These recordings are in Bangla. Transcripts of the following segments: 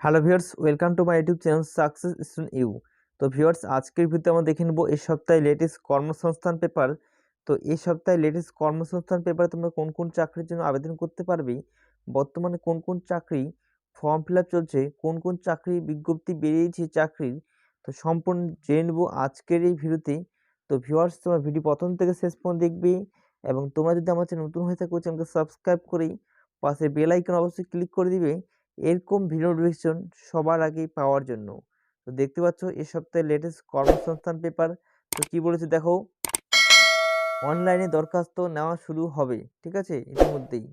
Hello viewers welcome to my YouTube channel success student you তো ভিউয়ার্স আজকের ভিডিওতে আমরা দেখে নেব এই সপ্তাহে লেটেস্ট কর্মসংস্থান পেপার তো এই সপ্তাহে লেটেস্ট কর্মসংস্থান পেপারে তোমরা কোন কোন চাকরির জন্য আবেদন করতে পারবে? বর্তমানে কোন কোন চাকরি ফর্ম ফিল চলছে? কোন কোন চাকরি বিজ্ঞপ্তি বেরিয়েছে চাকরির? তো সম্পূর্ণ জেনে নেব আজকের এই ভিডিওতে তো ভিউয়ার্স তোমরা ভিডিও প্রথম থেকে শেষ পর্যন্ত দেখবে এবং তোমরা যদি আমার চ্যানেল নতুন হয়ে থাকো চ্যানেলকে সাবস্ক্রাইব করেই পাশে বেল আইকন অবশ্যই ক্লিক করে দিবে। এরকম ভিডিও নোটিফিকেশন সবার আগেই পাওয়ার জন্য। তো দেখতে পাচ্ছ, এ সপ্তাহে লেটেস্ট কর্মসংস্থান পেপার তো কী বলেছে দেখো? অনলাইনে দরখাস্ত নেওয়া শুরু হবে, ঠিক আছে? ইতিমধ্যেই।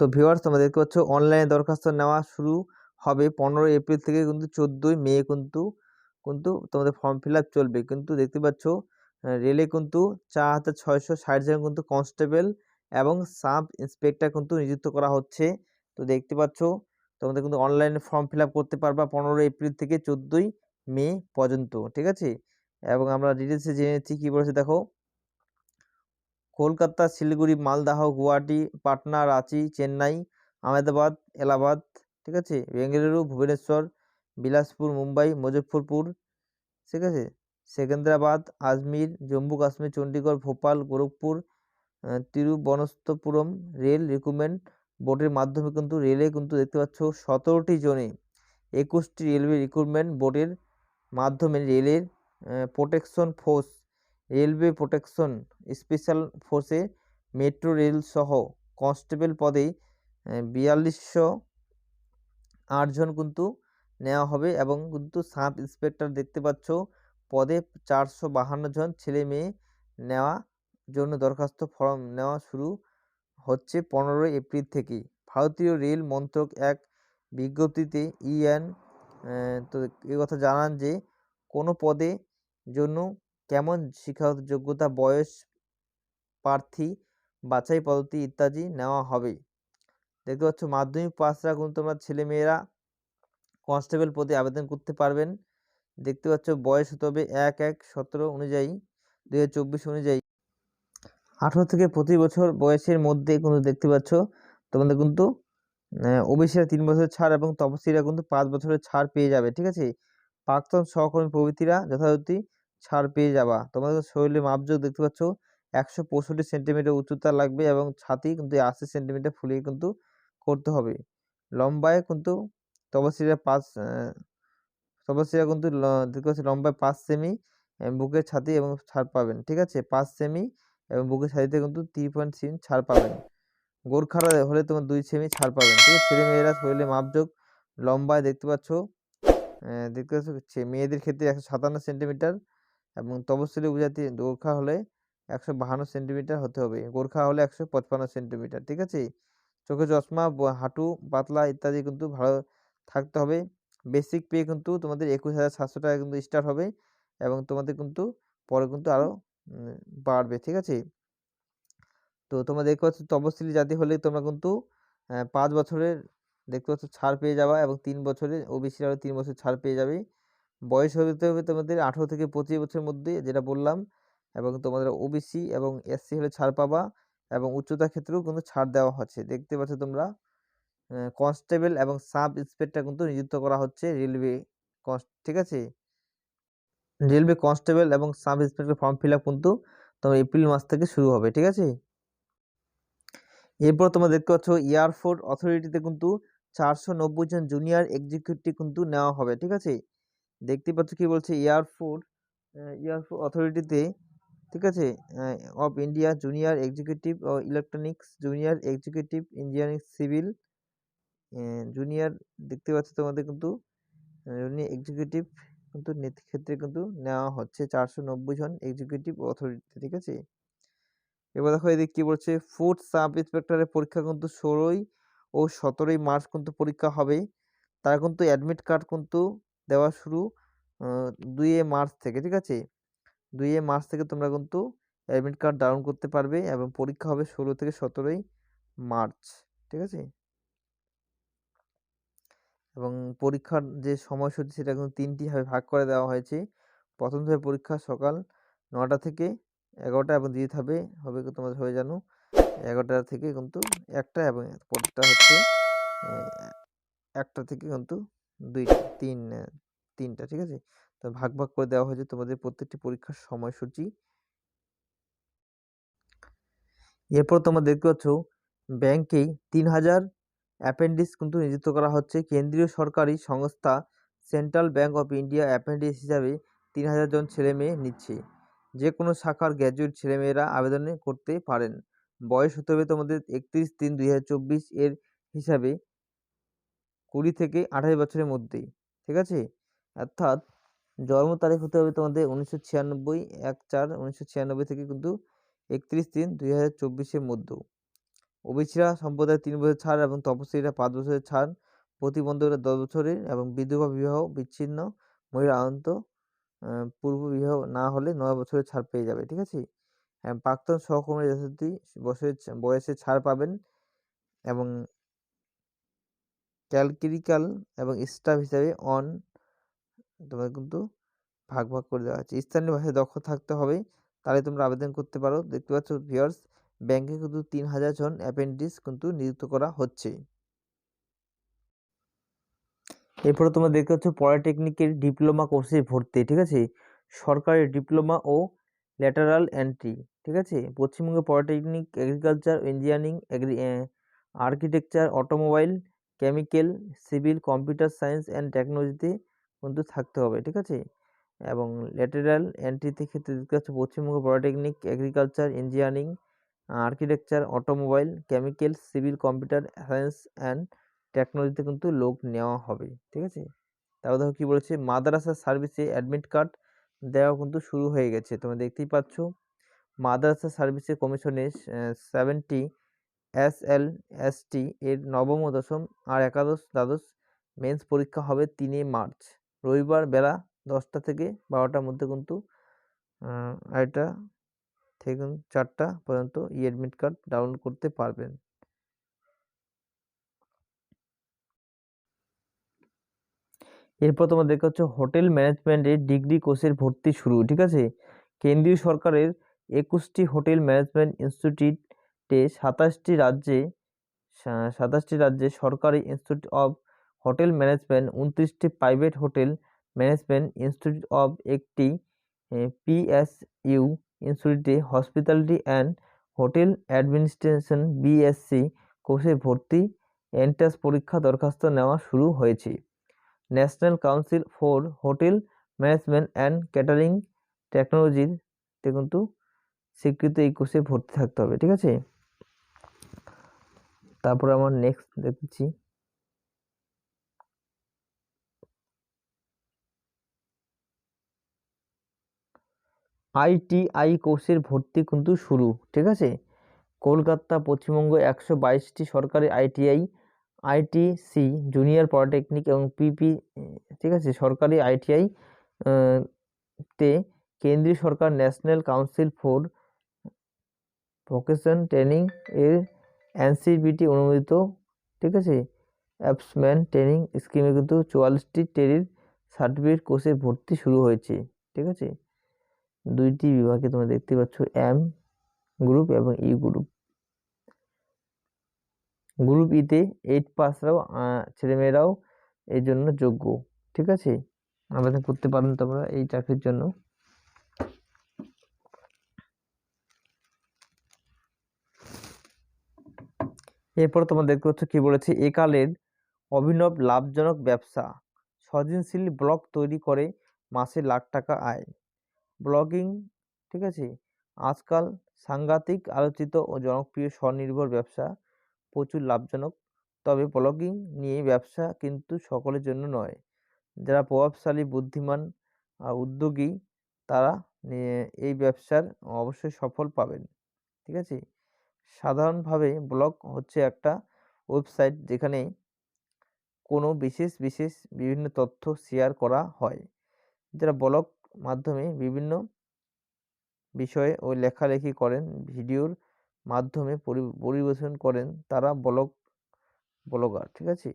তো ভিউয়ার্স তোমরা দেখতে পাচ্ছ অনলাইনে দরখাস্ত নেওয়া শুরু হবে পনেরোই এপ্রিল থেকে কিন্তু চোদ্দোই মে কিন্তু কিন্তু তোমাদের ফর্ম ফিল আপ চলবে। কিন্তু দেখতে পাচ্ছ রেলে কিন্তু চার হাজার ছয়শো ষাট জন কিন্তু কনস্টেবল এবং সাব ইন্সপেক্টর কিন্তু নিযুক্ত করা হচ্ছে। তো দেখতে পাচ্ছ তোমাদের কিন্তু অনলাইনে ফর্ম ফিল করতে পারবা পনেরোই এপ্রিল থেকে চোদ্দোই মে পর্যন্ত, ঠিক আছে? এবং আমরা ডিটেলসে জেনে নিচ্ছি কী বলেছে, দেখো। কলকাতা, শিলিগুড়ি মালদাহ গুয়াহাটি, পাটনা, রাঁচি, চেন্নাই, আহমেদাবাদ, এলাহাবাদ, ঠিক আছে? বেঙ্গালুরু, ভুবনেশ্বর, বিলাসপুর, মুম্বাই, মুজফ্ফরপুর, ঠিক আছে? সেকেন্দ্রাবাদ, আজমির, জম্মু, কাশ্মীর চণ্ডীগড় ভোপাল, গোরখপুর তিরুবনস্তপুরম রেল রিক্রুটমেন্ট বোর্ডের মাধ্যমে কিন্তু রেলে কিন্তু দেখতে পাচ্ছ সতেরোটি জনে একুশটি রেলওয়ে রিক্রুটমেন্ট বোর্ডের মাধ্যমে রেলের protection force, railway protection special ফোর্সে metro rail সহ কনস্টেবল পদে বিয়াল্লিশশো আটজন কিন্তু নেওয়া হবে এবং কিন্তু সাব ইন্সপেক্টর দেখতে পাচ্ছ পদে চারশো বাহান্ন জন ছেলে মেয়ে নেওয়া জন্য দরখাস্ত ফর্ম নেওয়া শুরু হচ্ছে পনেরোই এপ্রিল থেকে ভারতীয় রেল মন্ত্রক এক বিজ্ঞপ্তিতে ইএন তো এ কথা জানান যে, কোনো পদে জন্য কেমন শিক্ষাগত যোগ্যতা বয়স, প্রার্থী, বাছাই পদ্ধতি ইত্যাদি নেওয়া হবে। দেখতে পাচ্ছ, মাধ্যমিক পাসরা কিন্তু তোমরা ছেলেমেয়েরা কনস্টেবল পদে আবেদন করতে পারবেন। দেখতে পাচ্ছ, বয়স হতে হবে এক এক সতেরো অনুযায়ী দু হাজার চব্বিশ অনুযায়ী। আঠেরো থেকে পঁচিশ বছর বয়সের মধ্যে কিন্তু দেখতে পাচ্ছ, তোমাদের কিন্তু ওবিসিরা তিন বছরের ছাড় এবং তপসিরা কিন্তু পাঁচ বছরের ছাড় পেয়ে যাবে, ঠিক আছে? প্রাক্তন সহকর্মী প্রভৃতিরা যথাযথি ছাড় পেয়ে যাবা। তোমাদের শরীরের মাপযোগ দেখতে পাচ্ছ, একশো পঁয়ষট্টি সেন্টিমিটার উচ্চতা লাগবে এবং ছাতি কিন্তু আশি সেন্টিমিটার ফুলিয়ে কিন্তু করতে হবে। লম্বায় কিন্তু তপসিরা পাঁচ তপসিরা কিন্তু দেখতে পাচ্ছি লম্বায় পাঁচ সেমি বুকের ছাতি এবং ছাড় পাবেন, ঠিক আছে? পাঁচ সেমি এবং বুকের সাইডে কিন্তু থ্রি পয়েন্ট সিন ছাড় পাবেন। গোর্খারা হলে তোমার দুই সেমি ছাড় পাবেন, ঠিক আছে? ছেলে মেয়েরা শরীরে মাপযোগ লম্বায় দেখতে পাচ্ছ দেখতে পাচ্ছ মেয়েদের ক্ষেত্রে একশো সাতান্ন সেন্টিমিটার এবং তপশিলি উপজাতি গোর্খা হলে একশো বাহান্ন সেন্টিমিটার হতে হবে। গোর্খা হলে একশো পঁচপান্ন সেন্টিমিটার ঠিক আছে? চোখে চশমা হাঁটু, পাতলা ইত্যাদি কিন্তু ভালো থাকতে হবে। বেসিক পে কিন্তু তোমাদের একুশ হাজার সাতশো টাকা কিন্তু স্টার্ট হবে এবং তোমাদের কিন্তু পরে কিন্তু আরও বাড়বে, ঠিক আছে? তো তোমরা দেখতে পাচ্ছ তপশিলি জাতি হলে তোমরা কিন্তু পাঁচ বছরের, দেখতে পাচ্ছ ছাড় পেয়ে যাবা এবং তিন বছরের ওবিসি আরও তিন বছর ছাড় পেয়ে যাবে। বয়স হতে হবে তোমাদের আঠেরো থেকে পঁচিশ বছরের মধ্যে যেটা বললাম এবং তোমাদের ওবিসি এবং এসসি হলে ছাড় পাবা এবং উচ্চতার ক্ষেত্রেও কিন্তু ছাড় দেওয়া হচ্ছে। দেখতে পাচ্ছ তোমরা কনস্টেবল এবং সাব ইন্সপেক্টর কিন্তু নিযুক্ত করা হচ্ছে রেলওয়ে ঠিক আছে? রেলওয়ে কনস্টেবল এবং sub inspector form fill up কিন্তু তোমার এপ্রিল মাস থেকে শুরু হবে, ঠিক আছে? এরপর তোমরা দেখতে পাচ্ছ এয়ারফোর্ট অথরিটিতে কিন্তু চারশো নব্বই জন জুনিয়র এক্সিকিউটিভ কিন্তু নেওয়া হবে, ঠিক আছে? দেখতে পাচ্ছ কি বলছে এয়ারফোর্ট এয়ারফোর্ট অথরিটিতে ঠিক আছে? Of India junior executive O electronics junior executive engineering civil junior দেখতে পাচ্ছ তোমাদের কিন্তু এক্সিকিউটিভ কিন্তু ক্ষেত্রে কিন্তু নেওয়া হচ্ছে। চারশো নব্বই জন এক্সিকিউটিভ অথরিটি ঠিক আছে? এবার দেখো এদিকে কী বলছে? ফুড সাব ইন্সপেক্টরের পরীক্ষা কিন্তু ষোলোই ও সতেরোই মার্চ কিন্তু পরীক্ষা হবে। তারা কিন্তু অ্যাডমিট কার্ড কিন্তু দেওয়া শুরু দুইয়ে মার্চ থেকে, ঠিক আছে? দুইয়ে মার্চ থেকে তোমরা কিন্তু অ্যাডমিট কার্ড ডাউন করতে পারবে এবং পরীক্ষা হবে ষোলো থেকে সতেরোই মার্চ, ঠিক আছে? এবং পরীক্ষার যে সময়সূচি সেটা কিন্তু তিনটি ভাবে ভাগ করে দেওয়া হয়েছে। প্রথম ধাপে পরীক্ষা সকাল নটা থেকে এগারোটা এবং দ্বিতীয় ধাপে হবে তোমরা সবাই জানো, এগারোটা থেকে কিন্তু একটা এবং পরেরটা হচ্ছে একটা থেকে কিন্তু দুইটা, তিন তিনটা, ঠিক আছে? তো ভাগ ভাগ করে দেওয়া হয়েছে তোমাদের প্রত্যেকটি পরীক্ষার সময়সূচি। এরপর তোমরা দেখতে পাচ্ছ, ব্যাংকেই তিন হাজার অ্যাপেন্ডিক্স কিন্তু নিযুক্ত করা হচ্ছে। কেন্দ্রীয় সরকারি সংস্থা central bank of India appendix হিসাবে তিন হাজার জন ছেলে মেয়ে নিচ্ছে। যে কোনো শাখার গ্র্যাজুয়েট ছেলেমেয়েরা আবেদন করতে পারেন। বয়স হতে হবে তোমাদের একত্রিশ তিন দুই এর হিসাবে কুড়ি থেকে আঠাশ বছরের মধ্যেই ঠিক আছে? অর্থাৎ জন্ম তারিখ হতে হবে তোমাদের উনিশশো ছিয়ানব্বই এক চার উনিশশো ছিয়ানব্বই থেকে কিন্তু একত্রিশ তিন দুই হাজার চব্বিশের মধ্যেও। ওবিসিরা সম্প্রদায় তিন বছর ছাড় এবং তপসিলীরা পাঁচ বছরের ছাড় প্রতিবন্ধকরা দশ বছরের এবং বিধবা বিবাহ বিচ্ছিন্ন মহিলা অনন্ত আহ, পূর্ব বিবাহ না হলে নয় বছরের ছাড় পেয়ে যাবে ঠিক আছে? হ্যাঁ, প্রাক্তন সহকর্মী যথারীতি বছরের বয়সে ছাড় পাবেন এবং ক্যালকিরিক্যাল এবং স্টাফ হিসাবে অন তোমাদের কিন্তু ভাগ ভাগ করে দেওয়া আছে স্থানীয় ভাষায় দক্ষ থাকতে হবে তাহলে তোমরা আবেদন করতে পারো। দেখতে পাচ্ছ ভিউয়ার্স ব্যাংকে কিন্তু তিন হাজার জন অ্যাপেন্ডিক্স কিন্তু নিযুক্ত করা হচ্ছে। এরপরে তোমরা দেখতে পাচ্ছ পলিটেকনিকের ডিপ্লোমা কোর্সে ভর্তি, ঠিক আছে? সরকারের ডিপ্লোমা ও ল্যাটারাল এন্ট্রি, ঠিক আছে? পশ্চিমবঙ্গে polytechnic agriculture engineering agri architecture, automobile, chemical, civil, computer science and টেকনোলজিতে কিন্তু থাকতে হবে, ঠিক আছে? এবং ল্যাটেরাল এন্ট্রিতে ক্ষেত্রে দেখতে পাচ্ছ Paschimbanga polytechnic agriculture engineering architecture, automobile, chemical, civil computer, science and টেকনোলজিতে কিন্তু লোক নেওয়া হবে, ঠিক আছে? তারপর দেখো কী বলেছে মাদ্রাসা সার্ভিসে অ্যাডমিট কার্ড দেওয়া কিন্তু শুরু হয়ে গেছে। তোমরা দেখতেই পাচ্ছ, মাদ্রাসা সার্ভিসে কমিশনে seventy S L S T এর নবম ও দশম আর একাদশ, দ্বাদশ মেন্স পরীক্ষা হবে তিনে মার্চ। রবিবার বেলা দশটা থেকে বারোটার মধ্যে কিন্তু আড়াইটা থেকে চারটা পর্যন্ত ই অ্যাডমিট কার্ড ডাউনলোড করতে পারবেন। এরপর তোমার দেখা হচ্ছে হোটেল ম্যানেজমেন্টের ডিগ্রি কোর্সের ভর্তি শুরু, ঠিক আছে? কেন্দ্রীয় সরকারের একুশটি হোটেল ম্যানেজমেন্ট ইনস্টিটিউটে সাতাশটি রাজ্যে সাতাশটি রাজ্যে সরকারি ইনস্টিটিউট অফ হোটেল ম্যানেজমেন্ট উনত্রিশটি private hotel management institute of একটি পিএসইউ ইনস্টিটিউটে hospitality and hotel administration BSc কোর্সে ভর্তি এন্ট্রান্স পরীক্ষা দরখাস্ত নেওয়া শুরু হয়েছে। National council for hotel management and catering টেকনোলজির কিন্তু স্বীকৃত এই কোর্সে ভর্তি থাকতে হবে, ঠিক আছে? তারপর আমার নেক্সট দেখছি। আইটিআই কোর্সের ভর্তি কিন্তু শুরু, ঠিক আছে? কলকাতা, পশ্চিমবঙ্গ একশো বাইশটি সরকারি আইটিআই, আইটিসি, জুনিয়র পলিটেকনিক এবং পিপি, ঠিক আছে? সরকারি আইটিআই, তে কেন্দ্রীয় সরকার national council for vocation training এর এনসিবিটি অনুমোদিত, ঠিক আছে? অ্যাপসম্যান ট্রেনিং স্কিমে কিন্তু চুয়াল্লিশটি ট্রেনির সার্টিফিকেট কোর্সে ভর্তি শুরু হয়েছে, ঠিক আছে? দুইটি বিভাগে তোমরা দেখতে পাচ্ছ এম গ্রুপ এবং ই গ্রুপ। গ্রুপ ইতে এইট পাসরাও ছেলেমেয়েরাও এই জন্য যোগ্য, ঠিক আছে? আবেদন করতে পারেন তোমরা এই চাকরির জন্য। এরপর তোমরা দেখতে পাচ্ছ কি বলেছে, একালের অভিনব লাভজনক ব্যবসা সৃজনশীল ব্লগ তৈরি করে মাসে লাখ টাকা আয়। ব্লগিং, ঠিক আছে? আজকাল সাংঘাতিক, আলোচিত ও জনপ্রিয় স্বনির্ভর ব্যবসা প্রচুর লাভজনক। তবে ব্লগিং নিয়ে ব্যবসা কিন্তু সকলের জন্য নয়। যারা প্রভাবশালী, বুদ্ধিমান আর উদ্যোগী, তারা এই ব্যবসার অবশ্যই সফল পাবেন, ঠিক আছে? সাধারণভাবে ব্লগ হচ্ছে একটা ওয়েবসাইট যেখানে কোনো বিশেষ বিশেষ বিভিন্ন তথ্য শেয়ার করা হয়। যারা ব্লগ মাধ্যমে বিভিন্ন বিষয়ে ও লেখালেখি করেন, ভিডিওর মাধ্যমে পরি- পরিবেশন করেন তারা ব্লগ, ব্লগার, ঠিক আছে?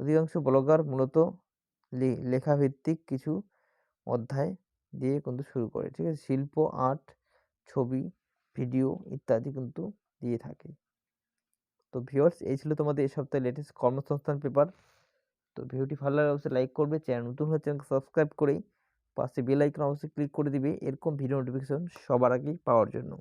অধিকাংশ ব্লগার মূলত লেখাভিত্তিক কিছু অধ্যায় দিয়ে কিন্তু শুরু করে, ঠিক আছে? শিল্প, আর্ট, ছবি, ভিডিও ইত্যাদি কিন্তু দিয়ে থাকে। তো ভিউয়ার্স, এই ছিল তোমাদের এই সপ্তাহে লেটেস্ট কর্মসংস্থান পেপার। তো ভিডিওটি ভালো লাগলে অবশ্যই লাইক করবে, চ্যানেল নতুন হলে চ্যানেলকে সাবস্ক্রাইব করে পাশে বেল আইকন অবশ্যই ক্লিক করে দিবে। এরকম ভিডিও নোটিফিকেশন সবার আগেই পাওয়ার জন্য।